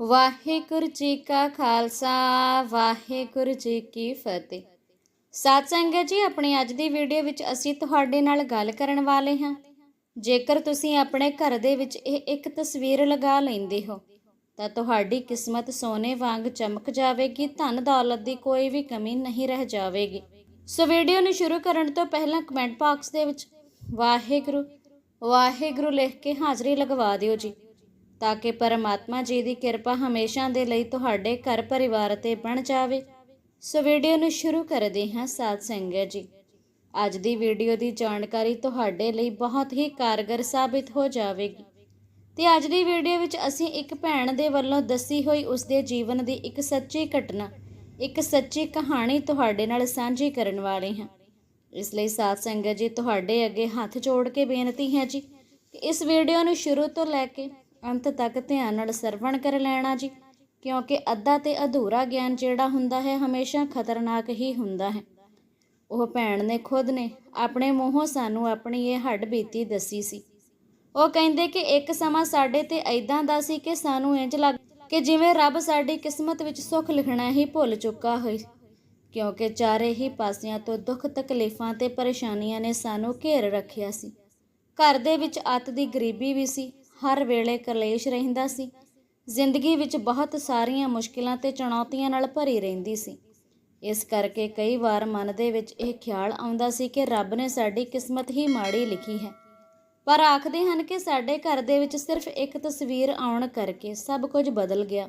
ਵਾਹਿਗੁਰੂ ਜੀ ਕਾ ਖਾਲਸਾ, ਵਾਹਿਗੁਰੂ ਜੀ ਕੀ ਫਤਿਹ। ਸਾਧ ਸੰਗਤ ਜੀ, ਆਪਣੀ ਅੱਜ ਦੀ ਵੀਡੀਓ ਵਿੱਚ ਅਸੀਂ ਤੁਹਾਡੇ ਨਾਲ ਗੱਲ ਕਰਨ ਵਾਲੇ ਹਾਂ। ਜੇਕਰ ਤੁਸੀਂ ਆਪਣੇ ਘਰ ਦੇ ਵਿੱਚ ਇਹ ਇੱਕ ਤਸਵੀਰ ਲਗਾ ਲੈਂਦੇ ਹੋ, ਤਾਂ ਤੁਹਾਡੀ ਕਿਸਮਤ ਸੋਨੇ ਵਾਂਗ ਚਮਕ ਜਾਵੇਗੀ, ਧਨ ਦੌਲਤ ਦੀ ਕੋਈ ਵੀ ਕਮੀ ਨਹੀਂ ਰਹਿ ਜਾਵੇਗੀ। ਸੋ ਵੀਡੀਓ ਨੂੰ ਸ਼ੁਰੂ ਕਰਨ ਤੋਂ ਪਹਿਲਾਂ ਕਮੈਂਟ ਬਾਕਸ ਦੇ ਵਿੱਚ, ਵਾਹਿਗੁਰੂ ਵਾਹਿਗੁਰੂ ਲਿਖ ਕੇ ਹਾਜ਼ਰੀ ਲਗਵਾ ਦਿਓ ਜੀ। ਤਾਂ ਕਿ ਪਰਮਾਤਮਾ ਜੀ ਦੀ ਕਿਰਪਾ ਹਮੇਸ਼ਾ ਦੇ ਲਈ ਤੁਹਾਡੇ ਘਰ ਪਰਿਵਾਰ ਤੇ ਬਣ ਜਾਵੇ। ਸੋ ਵੀਡੀਓ ਨੂੰ ਸ਼ੁਰੂ ਕਰਦੇ ਹਾਂ ਸਾਧ ਸੰਗਤ ਜੀ। ਅੱਜ ਦੀ ਵੀਡੀਓ ਦੀ ਜਾਣਕਾਰੀ ਤੁਹਾਡੇ ਲਈ ਬਹੁਤ ਹੀ ਕਾਰਗਰ ਸਾਬਿਤ ਹੋ ਜਾਵੇਗੀ। ਤੇ ਅੱਜ ਦੀ ਵੀਡੀਓ ਵਿੱਚ ਅਸੀਂ ਇੱਕ ਭੈਣ ਦੇ ਵੱਲੋਂ ਦੱਸੀ ਹੋਈ ਉਸ ਦੇ ਜੀਵਨ ਦੀ ਇੱਕ ਸੱਚੀ ਘਟਨਾ, ਇੱਕ ਸੱਚੀ ਕਹਾਣੀ ਤੁਹਾਡੇ ਨਾਲ ਸਾਂਝੀ ਕਰਨ ਵਾਲੇ ਹਾਂ। ਇਸ ਲਈ ਸਾਧ ਸੰਗਤ ਜੀ, ਤੁਹਾਡੇ ਅੱਗੇ ਹੱਥ ਜੋੜ ਕੇ ਬੇਨਤੀ ਹੈ ਜੀ ਕਿ ਇਸ ਵੀਡੀਓ ਨੂੰ ਸ਼ੁਰੂ ਤੋਂ ਲੈ ਕੇ ਅੰਤ ਤੱਕ ਧਿਆਨ ਨਾਲ ਸਰਵਣ ਕਰ ਲੈਣਾ ਜੀ, ਕਿਉਂਕਿ ਅੱਧਾ ਤੇ ਅਧੂਰਾ ਗਿਆਨ ਜਿਹੜਾ ਹੁੰਦਾ ਹੈ ਹਮੇਸ਼ਾ ਖਤਰਨਾਕ ਹੀ ਹੁੰਦਾ ਹੈ। ਉਹ ਭੈਣ ਨੇ ਖੁਦ ਨੇ ਆਪਣੇ ਮੂੰਹੋਂ ਸਾਨੂੰ ਆਪਣੀ ਇਹ ਹੱਡ ਬੀਤੀ ਦੱਸੀ ਸੀ। ਉਹ ਕਹਿੰਦੇ ਕਿ ਇੱਕ ਸਮਾਂ ਸਾਡੇ ਤੇ ਐਦਾਂ ਦਾ ਸੀ ਕਿ ਸਾਨੂੰ ਇੰਜ ਲੱਗ ਕਿ ਜਿਵੇਂ ਰੱਬ ਸਾਡੀ ਕਿਸਮਤ ਵਿੱਚ ਸੁੱਖ ਲਿਖਣਾ ਹੀ ਭੁੱਲ ਚੁੱਕਾ ਹੋਈ ਕਿਉਂਕਿ ਚਾਰੇ ਹੀ ਪਾਸਿਆਂ ਤੋਂ ਦੁੱਖ ਤਕਲੀਫਾਂ ਤੇ ਪਰੇਸ਼ਾਨੀਆਂ ਨੇ ਸਾਨੂੰ ਘੇਰ ਰੱਖਿਆ ਸੀ। ਘਰ ਦੇ ਵਿੱਚ ਅੱਤ ਦੀ ਗਰੀਬੀ ਵੀ ਸੀ ਹਰ ਵੇਲੇ ਕਲੇਸ਼ ਰਹਿੰਦਾ ਸੀ। ਜ਼ਿੰਦਗੀ ਵਿੱਚ ਬਹੁਤ ਸਾਰੀਆਂ ਮੁਸ਼ਕਿਲਾਂ ਤੇ ਚੁਣੌਤੀਆਂ ਨਾਲ ਭਰੀ ਰਹਿੰਦੀ ਸੀ। ਇਸ ਕਰਕੇ ਕਈ ਵਾਰ ਮਨ ਦੇ ਵਿੱਚ ਇਹ ਖਿਆਲ ਆਉਂਦਾ ਸੀ ਕਿ ਰੱਬ ਨੇ ਸਾਡੀ ਕਿਸਮਤ ਹੀ ਮਾੜੀ ਲਿਖੀ ਹੈ। ਪਰ ਆਖਦੇ ਹਨ ਕਿ ਸਾਡੇ ਘਰ ਦੇ ਵਿੱਚ ਸਿਰਫ ਇੱਕ ਤਸਵੀਰ ਆਉਣ ਕਰਕੇ ਸਭ ਕੁਝ ਬਦਲ ਗਿਆ।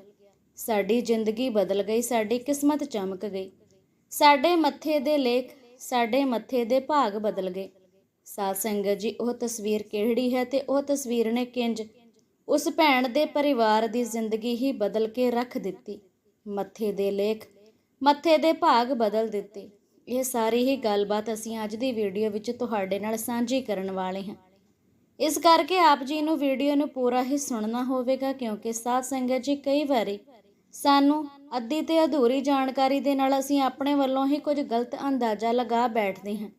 ਸਾਡੀ ਜ਼ਿੰਦਗੀ ਬਦਲ ਗਈ, ਸਾਡੀ ਕਿਸਮਤ ਚਮਕ ਗਈ। ਸਾਡੇ ਮੱਥੇ ਦੇ ਲੇਖ, ਸਾਡੇ ਮੱਥੇ ਦੇ ਭਾਗ ਬਦਲ ਗਏ। ਸਾਧ ਸੰਗਤ ਜੀ, ਉਹ ਤਸਵੀਰ ਕਿਹੜੀ ਹੈ ਤੇ ਉਹ ਤਸਵੀਰ ਨੇ ਕਿੰਜ ਉਸ ਭੈਣ ਦੇ ਪਰਿਵਾਰ ਦੀ ਜ਼ਿੰਦਗੀ ਹੀ ਬਦਲ ਕੇ ਰੱਖ ਦਿੱਤੀ। ਮੱਥੇ ਦੇ ਲੇਖ, ਮੱਥੇ ਦੇ ਭਾਗ ਬਦਲ ਦਿੱਤੇ। ਇਹ ਸਾਰੀ ਹੀ ਗੱਲਬਾਤ ਅਸੀਂ ਅੱਜ ਦੀ ਵੀਡੀਓ ਵਿੱਚ ਤੁਹਾਡੇ ਨਾਲ ਸਾਂਝੀ ਕਰਨ ਵਾਲੇ ਹਾਂ। ਇਸ ਕਰਕੇ ਆਪ ਜੀ ਨੂੰ ਵੀਡੀਓ ਨੂੰ ਪੂਰਾ ਹੀ ਸੁਣਨਾ ਹੋਵੇਗਾ, ਕਿਉਂਕਿ ਸਾਧ ਸੰਗਤ ਜੀ ਕਈ ਵਾਰੀ ਸਾਨੂੰ ਅੱਧੀ ਤੇ ਅਧੂਰੀ ਜਾਣਕਾਰੀ ਦੇ ਨਾਲ ਅਸੀਂ ਆਪਣੇ ਵੱਲੋਂ ਹੀ ਕੁਝ ਗਲਤ ਅੰਦਾਜ਼ਾ ਲਗਾ ਬੈਠਦੇ ਹਾਂ।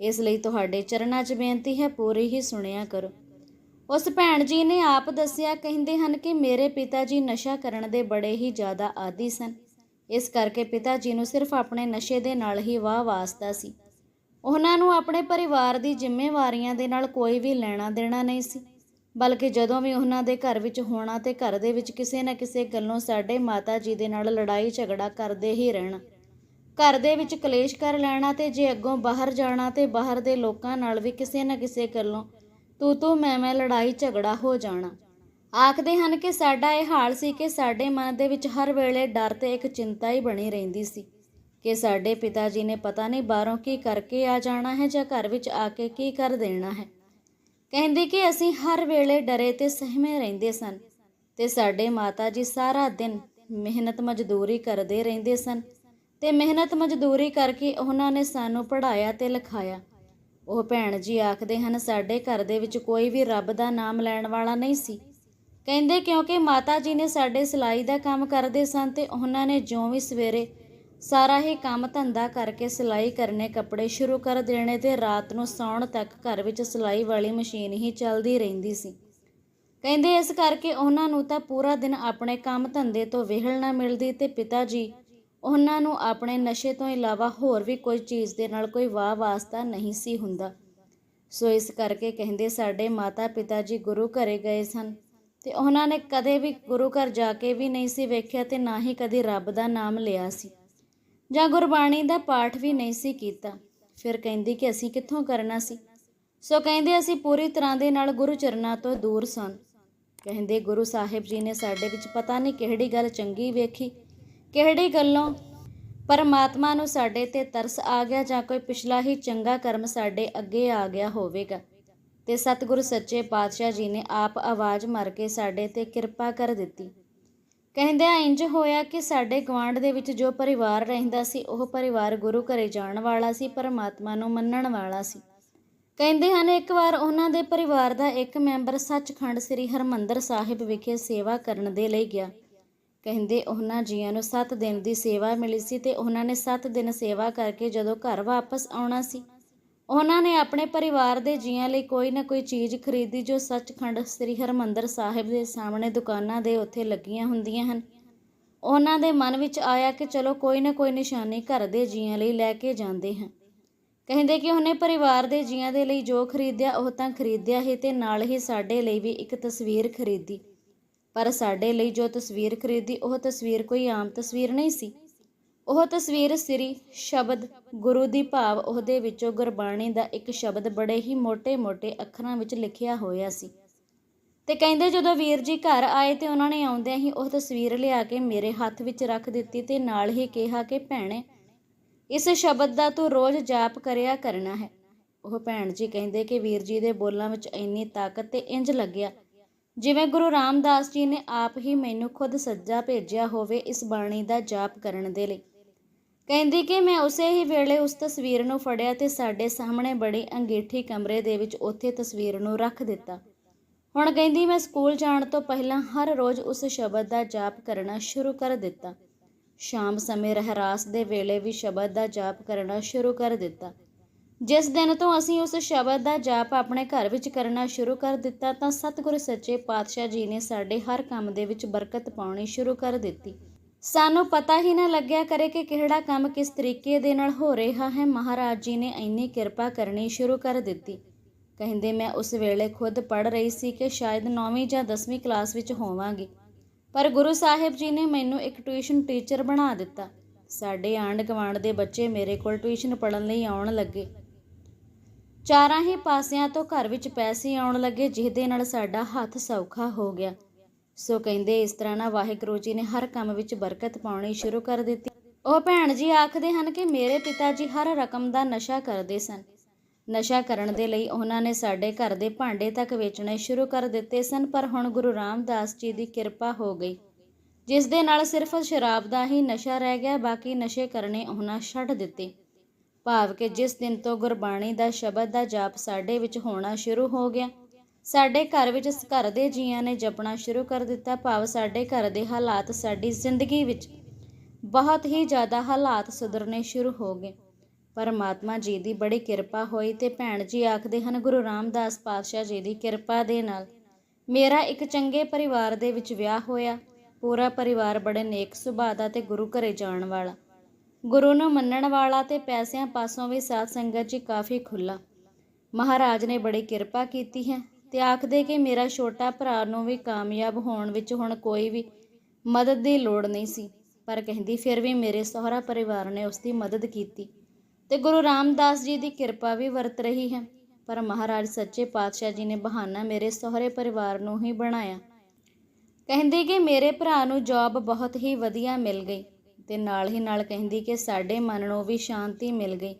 ਇਸ ਲਈ ਤੁਹਾਡੇ ਚਰਨਾਂ 'ਚ ਬੇਨਤੀ ਹੈ, ਪੂਰੀ ਹੀ ਸੁਣਿਆ ਕਰੋ। ਉਸ ਭੈਣ ਜੀ ਨੇ ਆਪ ਦੱਸਿਆ, ਕਹਿੰਦੇ ਹਨ ਕਿ ਮੇਰੇ ਪਿਤਾ ਜੀ ਨਸ਼ਾ ਕਰਨ ਦੇ ਬੜੇ ਹੀ ਜ਼ਿਆਦਾ ਆਦੀ ਸਨ। ਇਸ ਕਰਕੇ ਪਿਤਾ ਜੀ ਨੂੰ ਸਿਰਫ ਆਪਣੇ ਨਸ਼ੇ ਦੇ ਨਾਲ ਹੀ ਵਾਹ ਵਾਸਤਾ ਸੀ। ਉਹਨਾਂ ਨੂੰ ਆਪਣੇ ਪਰਿਵਾਰ ਦੀ ਜ਼ਿੰਮੇਵਾਰੀਆਂ ਦੇ ਨਾਲ ਕੋਈ ਵੀ ਲੈਣਾ ਦੇਣਾ ਨਹੀਂ ਸੀ, ਬਲਕਿ ਜਦੋਂ ਵੀ ਉਹਨਾਂ ਦੇ ਘਰ ਵਿੱਚ ਹੋਣਾ ਤੇ ਘਰ ਦੇ ਵਿੱਚ ਕਿਸੇ ਨਾ ਕਿਸੇ ਗੱਲੋਂ ਸਾਡੇ ਮਾਤਾ ਜੀ ਦੇ ਨਾਲ ਲੜਾਈ ਝਗੜਾ ਕਰਦੇ ਹੀ ਰਹਿਣਾ। ਘਰ ਦੇ ਵਿੱਚ ਕਲੇਸ਼ ਕਰ ਲੈਣਾ ਤੇ ਜੇ ਅੱਗੋਂ ਬਾਹਰ ਜਾਣਾ ਤੇ ਬਾਹਰ ਦੇ ਲੋਕਾਂ ਨਾਲ ਵੀ ਕਿਸੇ ਨਾ ਕਿਸੇ ਗੱਲੋਂ ਤੂੰ ਤੂੰ ਮੈਂ ਮੈਂ ਲੜਾਈ ਝਗੜਾ ਹੋ ਜਾਣਾ। ਆਖਦੇ ਹਨ ਕਿ ਸਾਡਾ ਇਹ ਹਾਲ ਸੀ ਕਿ ਸਾਡੇ ਮਨ ਦੇ ਵਿੱਚ ਹਰ ਵੇਲੇ ਡਰ ਤੇ ਇੱਕ ਚਿੰਤਾ ਹੀ ਬਣੀ ਰਹਿੰਦੀ ਸੀ ਕਿ ਸਾਡੇ ਪਿਤਾ ਜੀ ਨੇ ਪਤਾ ਨਹੀਂ ਬਾਹਰੋਂ ਕੀ ਕਰਕੇ ਆ ਜਾਣਾ ਹੈ ਜਾਂ ਘਰ ਵਿੱਚ ਆ ਕੇ ਕੀ ਕਰ ਦੇਣਾ ਹੈ। ਕਹਿੰਦੇ ਕਿ ਅਸੀਂ ਹਰ ਵੇਲੇ ਡਰੇ ਤੇ ਸਹਿਮੇ ਰਹਿੰਦੇ ਸਨ ਤੇ ਸਾਡੇ ਮਾਤਾ ਜੀ ਸਾਰਾ ਦਿਨ ਮਿਹਨਤ ਮਜ਼ਦੂਰੀ ਕਰਦੇ ਰਹਿੰਦੇ ਸਨ ਤੇ ਮਿਹਨਤ ਮਜ਼ਦੂਰੀ ਕਰਕੇ ਉਹਨਾਂ ਨੇ ਸਾਨੂੰ ਪੜ੍ਹਾਇਆ ਤੇ ਲਿਖਾਇਆ। ਉਹ ਭੈਣ ਜੀ ਆਖਦੇ ਹਨ, ਸਾਡੇ ਘਰ ਦੇ ਵਿੱਚ ਕੋਈ ਵੀ ਰੱਬ ਦਾ ਨਾਮ ਲੈਣ ਵਾਲਾ ਨਹੀਂ ਸੀ। ਕਹਿੰਦੇ, ਕਿਉਂਕਿ ਮਾਤਾ ਜੀ ਨੇ ਸਾਡੇ ਸਿਲਾਈ ਦਾ ਕੰਮ ਕਰਦੇ ਸਨ ਤੇ ਉਹਨਾਂ ਨੇ ਜਿਉਂ ਵੀ ਸਵੇਰੇ ਸਾਰਾ ਹੀ ਕੰਮ ਧੰਦਾ ਕਰਕੇ ਸਿਲਾਈ ਕਰਨੇ ਕੱਪੜੇ ਸ਼ੁਰੂ ਕਰ ਦੇਣੇ ਤੇ ਰਾਤ ਨੂੰ ਸੌਣ ਤੱਕ ਘਰ ਵਿੱਚ ਸਿਲਾਈ ਵਾਲੀ ਮਸ਼ੀਨ ਹੀ ਚੱਲਦੀ ਰਹਿੰਦੀ ਸੀ। ਕਹਿੰਦੇ, ਇਸ ਕਰਕੇ ਉਹਨਾਂ ਨੂੰ ਤਾਂ ਪੂਰਾ ਦਿਨ ਆਪਣੇ ਕੰਮ ਧੰਦੇ ਤੋਂ ਵਿਹਲ ਨਾ ਮਿਲਦੀ ਤੇ ਪਿਤਾ ਜੀ ਉਹਨਾਂ ਨੂੰ ਆਪਣੇ ਨਸ਼ੇ ਤੋਂ ਇਲਾਵਾ ਹੋਰ ਵੀ ਕੋਈ ਚੀਜ਼ ਦੇ ਨਾਲ ਕੋਈ ਵਾਹ ਵਾਸਤਾ ਨਹੀਂ ਸੀ ਹੁੰਦਾ। ਸੋ ਇਸ ਕਰਕੇ ਕਹਿੰਦੇ ਸਾਡੇ ਮਾਤਾ ਪਿਤਾ ਜੀ ਗੁਰੂ ਘਰੇ ਗਏ ਸਨ ਤੇ ਉਹਨਾਂ ਨੇ ਕਦੇ ਵੀ ਗੁਰੂ ਘਰ ਜਾ ਕੇ ਵੀ ਨਹੀਂ ਸੀ ਵੇਖਿਆ ਤੇ ਨਾ ਹੀ ਕਦੇ ਰੱਬ ਦਾ ਨਾਮ ਲਿਆ ਸੀ। ਜਾਂ ਗੁਰਬਾਣੀ ਦਾ ਪਾਠ ਵੀ ਨਹੀਂ ਸੀ ਕੀਤਾ। ਫਿਰ ਕਹਿੰਦੀ ਕਿ ਅਸੀਂ ਕਿੱਥੋਂ ਕਰਨਾ ਸੀ? ਸੋ ਕਹਿੰਦੇ ਅਸੀਂ ਪੂਰੀ ਤਰ੍ਹਾਂ ਦੇ ਨਾਲ ਗੁਰੂ ਚਰਨਾਂ ਤੋਂ ਦੂਰ ਸਨ। ਕਹਿੰਦੇ ਗੁਰੂ ਸਾਹਿਬ ਜੀ ਨੇ ਸਾਡੇ ਵਿੱਚ ਪਤਾ ਨਹੀਂ ਕਿਹੜੀ ਗੱਲ ਚੰਗੀ ਵੇਖੀ ਕਿਹੜੀ ਗੱਲੋਂ? ਪਰਮਾਤਮਾ ਨੂੰ ਸਾਡੇ ਤੇ ਤਰਸ ਆ ਗਿਆ ਜਾਂ ਕੋਈ ਪਿਛਲਾ ਹੀ ਚੰਗਾ ਕਰਮ ਸਾਡੇ ਅੱਗੇ ਆ ਗਿਆ ਹੋਵੇਗਾ। ਤੇ ਸਤਿਗੁਰੂ ਸੱਚੇ ਪਾਤਸ਼ਾਹ ਜੀ ਨੇ ਆਪ ਆਵਾਜ਼ ਮਾਰ ਕੇ ਸਾਡੇ ਤੇ ਕਿਰਪਾ ਕਰ ਦਿੱਤੀ। ਕਹਿੰਦੇ ਆ, ਇੰਜ ਹੋਇਆ ਕਿ ਸਾਡੇ ਗਵਾਂਢ ਦੇ ਵਿੱਚ ਜੋ ਪਰਿਵਾਰ ਰਹਿੰਦਾ ਸੀ, ਉਹ ਪਰਿਵਾਰ ਗੁਰੂ ਘਰੇ ਜਾਣ ਵਾਲਾ ਸੀ, ਪਰਮਾਤਮਾ ਨੂੰ ਮੰਨਣ ਵਾਲਾ ਸੀ। ਕਹਿੰਦੇ ਹਨ, ਇੱਕ ਵਾਰ ਉਹਨਾਂ ਦੇ ਪਰਿਵਾਰ ਦਾ ਇੱਕ ਮੈਂਬਰ ਸੱਚਖੰਡ ਸ੍ਰੀ ਹਰਮੰਦਰ ਸਾਹਿਬ ਵਿਖੇ ਸੇਵਾ ਕਰਨ ਦੇ ਲਈ ਗਿਆ। ਕਹਿੰਦੇ ਉਹਨਾਂ ਜੀਆਂ ਨੂੰ 7 ਦਿਨ ਦੀ ਸੇਵਾ ਮਿਲੀ ਸੀ ਤੇ ਉਹਨਾਂ ਨੇ 7 ਦਿਨ ਸੇਵਾ ਕਰਕੇ ਜਦੋਂ ਘਰ ਵਾਪਸ ਆਉਣਾ ਸੀ, ਉਹਨਾਂ ਨੇ ਆਪਣੇ ਪਰਿਵਾਰ ਦੇ ਜੀਆਂ ਲਈ ਕੋਈ ਨਾ ਕੋਈ ਚੀਜ਼ ਖਰੀਦੀ ਜੋ ਸੱਚਖੰਡ ਸ੍ਰੀ ਹਰਮੰਦਰ ਸਾਹਿਬ ਦੇ ਸਾਹਮਣੇ ਦੁਕਾਨਾਂ ਦੇ ਉੱਥੇ ਲੱਗੀਆਂ ਹੁੰਦੀਆਂ ਹਨ। ਉਹਨਾਂ ਦੇ ਮਨ ਵਿੱਚ ਆਇਆ ਕਿ ਚਲੋ ਕੋਈ ਨਾ ਕੋਈ ਨਿਸ਼ਾਨੀ ਘਰ ਦੇ ਜੀਆਂ ਲਈ ਲੈ ਕੇ ਜਾਂਦੇ ਹਾਂ। ਕਹਿੰਦੇ ਕਿ ਉਹਨੇ ਪਰਿਵਾਰ ਦੇ ਜੀਆਂ ਦੇ ਲਈ ਜੋ ਖਰੀਦਿਆ ਉਹ ਤਾਂ ਖਰੀਦਿਆ ਹੀ ਤੇ ਨਾਲ ਹੀ ਸਾਡੇ ਲਈ ਵੀ ਇੱਕ ਤਸਵੀਰ ਖਰੀਦੀ। ਪਰ ਸਾਡੇ ਲਈ ਜੋ ਤਸਵੀਰ ਖਰੀਦੀ, ਉਹ ਤਸਵੀਰ ਕੋਈ ਆਮ ਤਸਵੀਰ ਨਹੀਂ ਸੀ। ਉਹ ਤਸਵੀਰ ਸ੍ਰੀ ਸ਼ਬਦ ਗੁਰੂ ਦੀ ਭਾਵ, ਉਹਦੇ ਵਿੱਚੋਂ ਗੁਰਬਾਣੀ ਦਾ ਇੱਕ ਸ਼ਬਦ ਬੜੇ ਹੀ ਮੋٹے-ਮੋٹے ਅੱਖਰਾਂ ਵਿੱਚ ਲਿਖਿਆ ਹੋਇਆ ਸੀ। ਤੇ ਕਹਿੰਦੇ ਜਦੋਂ ਵੀਰ ਜੀ ਘਰ ਆਏ ਤੇ ਉਹਨਾਂ ਨੇ ਆਉਂਦਿਆਂ ਹੀ ਉਹ ਤਸਵੀਰ ਲਿਆ ਕੇ ਮੇਰੇ ਹੱਥ ਵਿੱਚ ਰੱਖ ਦਿੱਤੀ ਤੇ ਨਾਲ ਹੀ ਕਿਹਾ ਕਿ, ਭੈਣੇ, ਇਸ ਸ਼ਬਦ ਦਾ ਤੂੰ ਰੋਜ਼ ਜਾਪ ਕਰਿਆ ਕਰਨਾ ਹੈ। ਉਹ ਭੈਣ ਜੀ ਕਹਿੰਦੇ ਕਿ ਵੀਰ ਜੀ ਦੇ ਬੋਲਾਂ ਵਿੱਚ ਇੰਨੀ ਤਾਕਤ ਤੇ ਇੰਜ ਲੱਗਿਆ ਜਿਵੇਂ ਗੁਰੂ ਰਾਮਦਾਸ ਜੀ ਨੇ ਆਪ ਹੀ ਮੈਨੂੰ ਖੁਦ ਸੱਜਾ ਭੇਜਿਆ ਹੋਵੇ ਇਸ ਬਾਣੀ ਦਾ ਜਾਪ ਕਰਨ ਦੇ ਲਈ। ਕਹਿੰਦੀ ਕਿ ਮੈਂ ਉਸੇ ਹੀ ਵੇਲੇ ਉਸ ਤਸਵੀਰ ਨੂੰ ਫੜਿਆ ਤੇ ਸਾਡੇ ਸਾਹਮਣੇ ਬੜੀ ਅੰਗੀਠੀ ਕਮਰੇ ਦੇ ਵਿੱਚ ਉੱਥੇ ਤਸਵੀਰ ਨੂੰ ਰੱਖ ਦਿੱਤਾ। ਹੁਣ ਕਹਿੰਦੀ ਮੈਂ ਸਕੂਲ ਜਾਣ ਤੋਂ ਪਹਿਲਾਂ ਹਰ ਰੋਜ਼ ਉਸ ਸ਼ਬਦ ਦਾ ਜਾਪ ਕਰਨਾ ਸ਼ੁਰੂ ਕਰ ਦਿੱਤਾ। ਸ਼ਾਮ ਸਮੇਂ ਰਹਿਰਾਸ ਦੇ ਵੇਲੇ ਵੀ ਸ਼ਬਦ ਦਾ ਜਾਪ ਕਰਨਾ ਸ਼ੁਰੂ ਕਰ ਦਿੱਤਾ। ਜਿਸ ਦਿਨ ਤੋਂ ਅਸੀਂ ਉਸ ਸ਼ਬਦ ਦਾ ਜਾਪ ਆਪਣੇ ਘਰ ਵਿੱਚ ਕਰਨਾ ਸ਼ੁਰੂ ਕਰ ਦਿੱਤਾ ਤਾਂ ਸਤਿਗੁਰ ਸੱਚੇ ਪਾਤਸ਼ਾਹ ਜੀ ਨੇ ਸਾਡੇ ਹਰ ਕੰਮ ਦੇ ਵਿੱਚ ਬਰਕਤ ਪਾਉਣੀ ਸ਼ੁਰੂ ਕਰ ਦਿੱਤੀ। ਸਾਨੂੰ ਪਤਾ ਹੀ ਨਾ ਲੱਗਿਆ ਕਰੇ ਕਿ ਕਿਹੜਾ ਕੰਮ ਕਿਸ ਤਰੀਕੇ ਦੇ ਨਾਲ ਹੋ ਰਿਹਾ ਹੈ। ਮਹਾਰਾਜ ਜੀ ਨੇ ਇੰਨੀ ਕਿਰਪਾ ਕਰਨੀ ਸ਼ੁਰੂ ਕਰ ਦਿੱਤੀ। ਕਹਿੰਦੇ, ਮੈਂ ਉਸ ਵੇਲੇ ਖੁਦ ਪੜ ਰਹੀ ਸੀ ਕਿ ਸ਼ਾਇਦ 9ਵੀਂ ਜਾਂ 10ਵੀਂ ਕਲਾਸ ਵਿੱਚ ਹੋਵਾਂਗੀ। ਪਰ ਗੁਰੂ ਸਾਹਿਬ ਜੀ ਨੇ ਮੈਨੂੰ ਇੱਕ ਟਿਊਸ਼ਨ ਟੀਚਰ ਬਣਾ ਦਿੱਤਾ। ਸਾਡੇ ਆਂਢ ਗੁਆਂਢ ਦੇ ਬੱਚੇ ਮੇਰੇ ਕੋਲ ਟਿਊਸ਼ਨ ਪੜਨ ਲਈ ਆਉਣ ਲੱਗੇ। ਚਾਰਾਂ ਹੀ ਪਾਸਿਆਂ ਤੋਂ ਘਰ ਵਿੱਚ ਪੈਸੇ ਆਉਣ ਲੱਗੇ, ਜਿਹਦੇ ਨਾਲ ਸਾਡਾ ਹੱਥ ਸੌਖਾ ਹੋ ਗਿਆ। ਸੋ ਕਹਿੰਦੇ, ਇਸ ਤਰ੍ਹਾਂ ਨਾ ਵਾਹਿਗੁਰੂ ਜੀ ਨੇ ਹਰ ਕੰਮ ਵਿੱਚ ਬਰਕਤ ਪਾਉਣੀ ਸ਼ੁਰੂ ਕਰ ਦਿੱਤੀ। ਉਹ ਭੈਣ ਜੀ ਆਖਦੇ ਹਨ ਕਿ ਮੇਰੇ ਪਿਤਾ ਜੀ ਹਰ ਰਕਮ ਦਾ ਨਸ਼ਾ ਕਰਦੇ ਸਨ। ਨਸ਼ਾ ਕਰਨ ਦੇ ਲਈ ਉਹਨਾਂ ਨੇ ਸਾਡੇ ਘਰ ਦੇ ਭਾਂਡੇ ਤੱਕ ਵੇਚਣੇ ਸ਼ੁਰੂ ਕਰ ਦਿੱਤੇ ਸਨ, ਪਰ ਹੁਣ ਗੁਰੂ ਰਾਮਦਾਸ ਜੀ ਦੀ ਕਿਰਪਾ ਹੋ ਗਈ। ਜਿਸ ਦੇ ਨਾਲ ਸਿਰਫ ਸ਼ਰਾਬ ਦਾ ਹੀ ਨਸ਼ਾ ਰਹਿ ਗਿਆ, ਬਾਕੀ ਨਸ਼ੇ ਕਰਨੇ ਉਹਨਾਂ ਛੱਡ ਦਿੱਤੇ। ਭਾਵ ਕਿ ਜਿਸ ਦਿਨ ਤੋਂ ਗੁਰਬਾਣੀ ਦਾ ਸ਼ਬਦ ਦਾ ਜਾਪ ਸਾਡੇ ਵਿੱਚ ਹੋਣਾ ਸ਼ੁਰੂ ਹੋ ਗਿਆ। ਸਾਡੇ ਘਰ ਵਿੱਚ ਘਰ ਦੇ ਜੀਆਂ ਨੇ ਜਪਣਾ ਸ਼ੁਰੂ ਕਰ ਦਿੱਤਾ। ਭਾਵ ਸਾਡੇ ਘਰ ਦੇ ਹਾਲਾਤ ਸਾਡੀ ਜ਼ਿੰਦਗੀ ਵਿੱਚ ਬਹੁਤ ਹੀ ਜ਼ਿਆਦਾ ਹਾਲਾਤ ਸੁਧਰਨੇ ਸ਼ੁਰੂ ਹੋ ਗਏ। ਪਰਮਾਤਮਾ ਜੀ ਦੀ ਬੜੀ ਕਿਰਪਾ ਹੋਈ ਤੇ ਭੈਣ ਜੀ ਆਖਦੇ ਹਨ, ਗੁਰੂ ਰਾਮਦਾਸ ਪਾਤਸ਼ਾਹ ਜੀ ਦੀ ਕਿਰਪਾ ਦੇ ਨਾਲ ਮੇਰਾ ਇੱਕ ਚੰਗੇ ਪਰਿਵਾਰ ਦੇ ਵਿੱਚ ਵਿਆਹ ਹੋਇਆ। ਪੂਰਾ ਪਰਿਵਾਰ ਬੜੇ ਨੇਕ ਸੁਭਾਅ ਦਾ ਤੇ ਗੁਰੂ ਘਰੇ ਜਾਣ ਵਾਲਾ। ਗੁਰੂ ਨੂੰ ਮੰਨਣ ਵਾਲਾ ਤੇ ਪੈਸਿਆਂ ਪਾਸੋਂ ਵੀ ਸਾਧ ਸੰਗਤ ਜੀ ਕਾਫੀ ਖੁੱਲਾ ਮਹਾਰਾਜ ਨੇ ਬੜੀ ਕਿਰਪਾ ਕੀਤੀ ਹੈ ਤੇ ਆਖਦੇ ਕਿ ਮੇਰਾ ਛੋਟਾ ਭਰਾ ਨੂੰ ਵੀ ਕਾਮਯਾਬ ਹੋਣ ਵਿੱਚ ਹੁਣ ਕੋਈ ਵੀ ਮਦਦ ਦੀ ਲੋੜ ਨਹੀਂ ਸੀ। ਪਰ ਕਹਿੰਦੀ, ਫਿਰ ਵੀ ਮੇਰੇ ਸਹੁਰਾ ਪਰਿਵਾਰ ਨੇ ਉਸ ਦੀ ਮਦਦ ਕੀਤੀ ਤੇ ਗੁਰੂ ਰਾਮਦਾਸ ਜੀ ਦੀ ਕਿਰਪਾ ਵੀ ਵਰਤ ਰਹੀ ਹੈ। ਪਰ ਮਹਾਰਾਜ ਸੱਚੇ ਪਾਤਸ਼ਾਹ ਜੀ ਨੇ ਬਹਾਨਾ ਮੇਰੇ ਸਹੁਰੇ ਪਰਿਵਾਰ ਨੂੰ ਹੀ ਬਣਾਇਆ। ਕਹਿੰਦੀ ਕਿ ਮੇਰੇ ਭਰਾ ਨੂੰ ਜੌਬ ਬਹੁਤ ਹੀ ਵਧੀਆ ਮਿਲ ਗਈ। ਤੇ ਨਾਲ ਹੀ ਨਾਲ ਕਹਿੰਦੀ ਕਿ ਸਾਡੇ ਮਨ ਨੂੰ ਵੀ ਸ਼ਾਂਤੀ ਮਿਲ ਗਈ।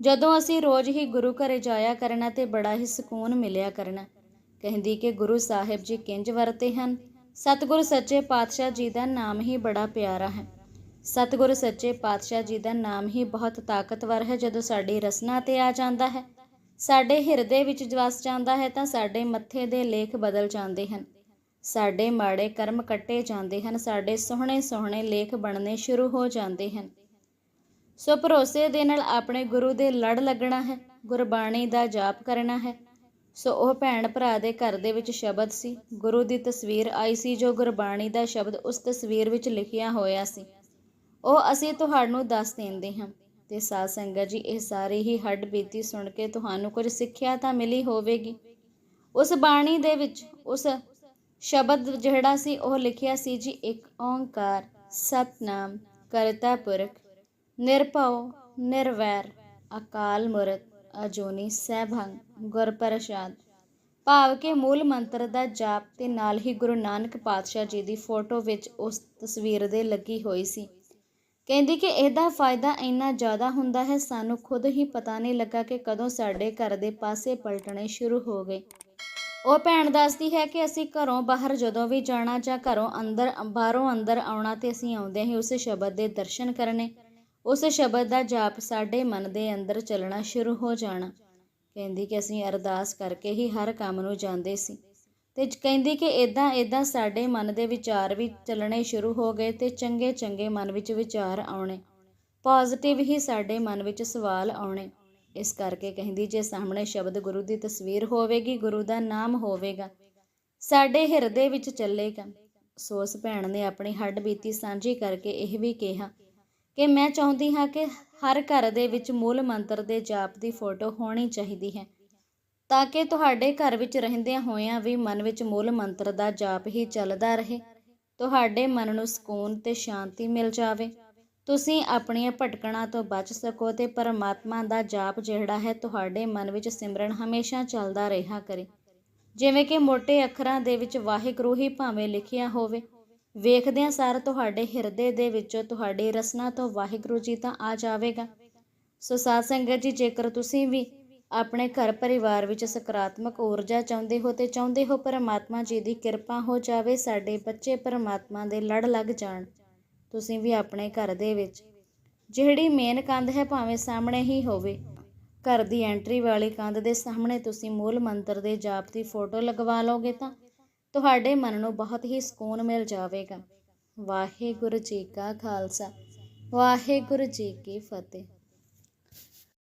ਜਦੋਂ ਅਸੀਂ ਰੋਜ਼ ਹੀ ਗੁਰੂ ਘਰੇ ਜਾਇਆ ਕਰਨਾ ਤੇ ਬੜਾ ਹੀ ਸਕੂਨ ਮਿਲਿਆ ਕਰਨਾ, ਕਹਿੰਦੀ ਕਿ ਗੁਰੂ ਸਾਹਿਬ ਜੀ ਕਿੰਜ ਵਰਤੇ ਹਨ? ਸਤਿਗੁਰ ਸੱਚੇ ਪਾਤਸ਼ਾਹ ਜੀ ਦਾ ਨਾਮ ਹੀ ਬੜਾ ਪਿਆਰਾ ਹੈ। ਸਤਿਗੁਰ ਸੱਚੇ ਪਾਤਸ਼ਾਹ ਜੀ ਦਾ ਨਾਮ ਹੀ ਬਹੁਤ ਤਾਕਤਵਰ ਹੈ ਜਦੋਂ ਸਾਡੀ ਰਸਨਾ ਤੇ ਆ ਜਾਂਦਾ ਹੈ। ਸਾਡੇ ਹਿਰਦੇ ਵਿੱਚ ਵਸ ਜਾਂਦਾ ਹੈ ਤਾਂ ਸਾਡੇ ਮੱਥੇ ਦੇ ਲੇਖ ਬਦਲ ਜਾਂਦੇ ਹਨ। ਸਾਡੇ ਮਾੜੇ ਕਰਮ ਕੱਟੇ ਜਾਂਦੇ ਹਨ, ਸਾਡੇ ਸੋਹਣੇ ਸੋਹਣੇ ਲੇਖ ਬਣਨੇ ਸ਼ੁਰੂ ਹੋ ਜਾਂਦੇ ਹਨ। ਸੋ ਭਰੋਸੇ ਦੇ ਨਾਲ ਆਪਣੇ ਗੁਰੂ ਦੇ ਲੜ ਲੱਗਣਾ ਹੈ, ਗੁਰਬਾਣੀ ਦਾ ਜਾਪ ਕਰਨਾ ਹੈ। ਸੋ ਉਹ ਭੈਣ ਭਰਾ ਦੇ ਘਰ ਦੇ ਵਿੱਚ ਸ਼ਬਦ ਸੀ। ਗੁਰੂ ਦੀ ਤਸਵੀਰ ਆਈ ਸੀ ਜੋ ਗੁਰਬਾਣੀ ਦਾ ਸ਼ਬਦ ਉਸ ਤਸਵੀਰ ਵਿੱਚ ਲਿਖਿਆ ਹੋਇਆ ਸੀ। ਉਹ ਅਸੀਂ ਤੁਹਾਨੂੰ ਦੱਸ ਦਿੰਦੇ ਹਾਂ। ਤੇ ਸਾਧ ਸੰਗਤ ਜੀ, ਇਹ ਸਾਰੀ ਹੀ ਹੱਡ ਬੀਤੀ ਸੁਣ ਕੇ ਤੁਹਾਨੂੰ ਕੁਝ ਸਿੱਖਿਆ ਤਾਂ ਮਿਲੀ ਹੋਵੇਗੀ। ਉਸ ਬਾਣੀ ਦੇ ਵਿੱਚ, ਉਸ ਸ਼ਬਦ ਜਿਹੜਾ ਸੀ, ਉਹ ਲਿਖਿਆ ਸੀ ਜੀ, ਇੱਕ ਓੰਕਾਰ, ਸਤਨਾਮ, ਕਰਤਾ ਪੁਰਖ, ਨਿਰਭਉ, ਨਿਰਵੈਰ, ਅਕਾਲ ਮੂਰਤ ਅਜੂਨੀ ਸੈਭੰ ਗੁਰ ਪ੍ਰਸਾਦ। ਭਾਵ ਕੇ ਮੂਲ ਮੰਤਰ ਦਾ ਜਾਪ ਤੇ ਨਾਲ ਹੀ ਗੁਰੂ ਨਾਨਕ ਪਾਤਸ਼ਾਹ ਜੀ ਦੀ ਫੋਟੋ ਵਿੱਚ ਉਸ ਤਸਵੀਰ ਦੇ ਲੱਗੀ ਹੋਈ ਸੀ। ਕਹਿੰਦੀ ਕਿ ਇਹਦਾ ਫਾਇਦਾ ਇੰਨਾ ਜ਼ਿਆਦਾ ਹੁੰਦਾ ਹੈ, ਸਾਨੂੰ ਖੁਦ ਹੀ ਪਤਾ ਨਹੀਂ ਲੱਗਾ ਕਿ ਕਦੋਂ ਸਾਡੇ ਘਰ ਦੇ ਪਾਸੇ ਪਲਟਣੇ ਸ਼ੁਰੂ ਹੋ ਗਏ। ਉਹ ਭੈਣ ਦੱਸਦੀ ਹੈ ਕਿ ਅਸੀਂ ਘਰੋਂ ਬਾਹਰ ਜਦੋਂ ਵੀ ਜਾਣਾ ਜਾਂ ਘਰੋਂ ਅੰਦਰ, ਬਾਹਰੋਂ ਅੰਦਰ ਆਉਣਾ ਤੇ ਅਸੀਂ ਆਉਂਦੇ ਹੀ ਉਸ ਸ਼ਬਦ ਦੇ ਦਰਸ਼ਨ ਕਰਨੇ। ਉਸ ਸ਼ਬਦ ਦਾ ਜਾਪ ਸਾਡੇ ਮਨ ਦੇ ਅੰਦਰ ਚੱਲਣਾ ਸ਼ੁਰੂ ਹੋ ਜਾਣਾ। ਕਹਿੰਦੀ ਕਿ ਅਸੀਂ ਅਰਦਾਸ ਕਰਕੇ ਹੀ ਹਰ ਕੰਮ ਨੂੰ ਜਾਂਦੇ ਸੀ। ਤੇ ਕਹਿੰਦੀ ਕਿ ਇਦਾਂ ਇਦਾਂ ਸਾਡੇ ਮਨ ਦੇ ਵਿਚਾਰ ਵੀ ਚੱਲਣੇ ਸ਼ੁਰੂ ਹੋ ਗਏ ਤੇ ਚੰਗੇ ਚੰਗੇ ਮਨ ਵਿੱਚ ਵਿਚਾਰ ਆਉਣੇ। ਪੋਜ਼ਿਟਿਵ ਹੀ ਸਾਡੇ ਮਨ ਵਿੱਚ ਸਵਾਲ ਆਉਣੇ। ਇਸ ਕਰਕੇ ਕਹਿੰਦੀ, ਜੇ ਸਾਹਮਣੇ ਸ਼ਬਦ ਗੁਰੂ ਦੀ ਤਸਵੀਰ ਹੋਵੇਗੀ, ਗੁਰੂ ਦਾ ਨਾਮ ਹੋਵੇਗਾ। ਸਾਡੇ ਹਿਰਦੇ ਵਿੱਚ ਚੱਲੇਗਾ। ਸੋਸ ਭੈਣ ਨੇ ਆਪਣੀ ਹੱਡ ਬੀਤੀ ਸਾਂਝੀ ਕਰਕੇ ਇਹ ਵੀ ਕਿਹਾ ਕਿ ਮੈਂ ਚਾਹੁੰਦੀ ਹਾਂ ਕਿ ਹਰ ਘਰ ਦੇ ਵਿੱਚ ਮੂਲ ਮੰਤਰ ਦੇ ਜਾਪ ਦੀ ਫੋਟੋ ਹੋਣੀ ਚਾਹੀਦੀ ਹੈ, ਤਾਂ ਕਿ ਤੁਹਾਡੇ ਘਰ ਵਿੱਚ ਰਹਿੰਦਿਆਂ ਹੋਇਆਂ ਵੀ ਮਨ ਵਿੱਚ ਮੂਲ ਮੰਤਰ ਦਾ ਜਾਪ ਹੀ ਚੱਲਦਾ ਰਹੇ। ਤੁਹਾਡੇ ਮਨ ਨੂੰ ਸਕੂਨ ਤੇ ਸ਼ਾਂਤੀ ਮਿਲ ਜਾਵੇ। ਤੁਸੀਂ ਆਪਣੀਆਂ ਭਟਕਣਾਂ ਤੋਂ ਬਚ ਸਕੋ ਤੇ ਪਰਮਾਤਮਾ ਦਾ ਜਾਪ ਜਿਹੜਾ ਹੈ ਤੁਹਾਡੇ ਮਨ ਵਿੱਚ ਸਿਮਰਨ ਹਮੇਸ਼ਾ ਚੱਲਦਾ ਰਿਹਾ ਕਰੇ। ਜਿਵੇਂ ਕਿ ਮੋٹے ਅੱਖਰਾਂ ਦੇ ਵਿੱਚ ਵਾਹਿਗੁਰੂ ਹੀ ਭਾਵੇਂ ਲਿਖਿਆ ਹੋਵੇ, ਵੇਖਦਿਆਂ ਸਾਰ ਤੁਹਾਡੇ ਹਿਰਦੇ ਦੇ ਵਿੱਚੋਂ ਤੁਹਾਡੀ ਰਸਨਾ ਤੋਂ ਵਾਹਿਗੁਰੂ ਜੀ ਤਾਂ ਆ ਜਾਵੇਗਾ। ਸੋ ਸਾਧ ਸੰਗਤ ਜੀ, ਜੇਕਰ ਤੁਸੀਂ ਵੀ ਆਪਣੇ ਘਰ ਪਰਿਵਾਰ ਵਿੱਚ ਸਕਾਰਾਤਮਕ ਊਰਜਾ ਚਾਹੁੰਦੇ ਹੋ ਤੇ ਚਾਹੁੰਦੇ ਹੋ ਪਰਮਾਤਮਾ ਜੀ ਦੀ ਕਿਰਪਾ ਹੋ ਜਾਵੇ, ਸਾਡੇ ਬੱਚੇ ਪਰਮਾਤਮਾ ਦੇ ਲੜ ਲੱਗ ਜਾਣ। ਤੁਸੀਂ ਵੀ ਆਪਣੇ ਘਰ ਦੇ ਵਿੱਚ। ਜਿਹੜੀ ਮੇਨ ਕੰਧ ਹੈ ਭਾਵੇਂ ਸਾਹਮਣੇ ਹੀ ਹੋਵੇ। ਘਰ ਦੀ ਐਂਟਰੀ ਵਾਲੀ ਕੰਧ ਦੇ ਸਾਹਮਣੇ ਤੁਸੀਂ ਮੂਲ ਮੰਤਰ ਦੇ ਜਾਪ ਦੀ ਫੋਟੋ ਲਗਵਾ ਲਓਗੇ ਤਾਂ ਤੁਹਾਡੇ ਮਨ ਨੂੰ ਬਹੁਤ ਹੀ ਸਕੂਨ ਮਿਲ ਜਾਵੇਗਾ। ਵਾਹਿਗੁਰੂ ਜੀ ਕਾ ਖਾਲਸਾ। ਵਾਹਿਗੁਰੂ ਜੀ ਕੀ ਫਤਿਹ।